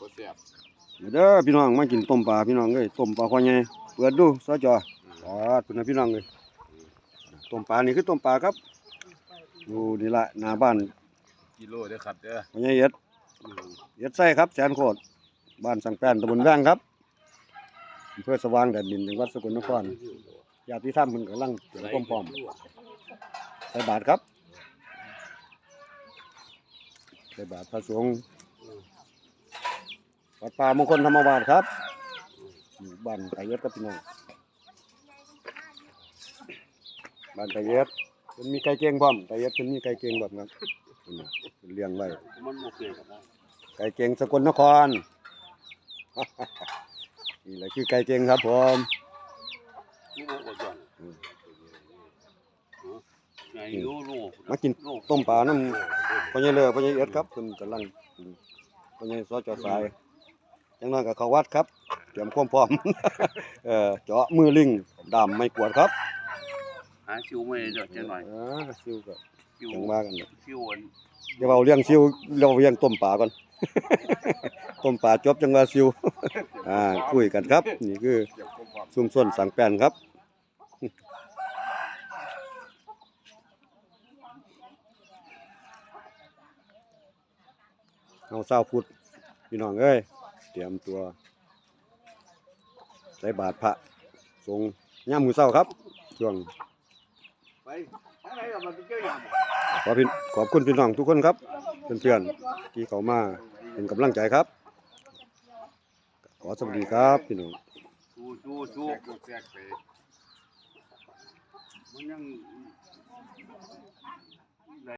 บ่แซ่บเด้อพี่น้องมากินต้มปลาพี่น้องเอ้ยต้มปลาคอใหญ่เปิดดูซอจอปอดพุ่นนะพี่น้องเอ้ยต้มปลานี่คือต้มปลาครับอยู่นี่ละหน้าบ้านกิโลเด้อครับเด้อพ่อใหญ่เอ็ดเอ็ดไส้ครับแสนโคตรบ้านสังแป้นตำบลแว้งครับอำเภอสว่างแดนดินจังหวัดสกลนครญาติธรรมเพิ่นกำลังเตรียมความพร้อมใส่บาตรครับใส่บาตรพระสงฆ์ วัดป่ามงคลธรรมวาสครับอยู่บ้านไตรเย็ดครับพี่น้องบ้านไตรเย็ดมันมีไก่เก่งพร้อมไตรเย็ดมันมีไก่เก่งแบบนั้นเลี้ยงไว้ไก่เก่งสกลนครนี่แหละคือไก่เก่งครับผมมากินต้มปลาน้ำพญเลือพญเอ็ดครับเพิ่นกำลังพญ่ซอจอสาย จังน้อยก็เข้าวัดครับ เตรียมความพร้อม เอ่อเจาะมือลิงดามไม่กวดครับหาชิวไม่ได้จังหน่อยอ่าซิวก็ชิวจังว่ากันเด้อชิวอันเดี๋ยวเอาเลี้ยงซิวเราเลี้ยงต้มปลาก่อนต้มปลาจบจังว่าซิวอ่าคุยกันครับ นี่คือชุมชนสังแปนครับเอาเศร้าพุทธพี่น้องเอ้ย เตรียมตัวใส่บาตรพระทรงย่ามมือเศร้าครับ ช่วงขอขอบคุณพี่น้องทุกคนครับเพื่อนๆที่เขามาเป็นกำลังใจครับ ขอสวัสดีครับพี่น้องมันยัง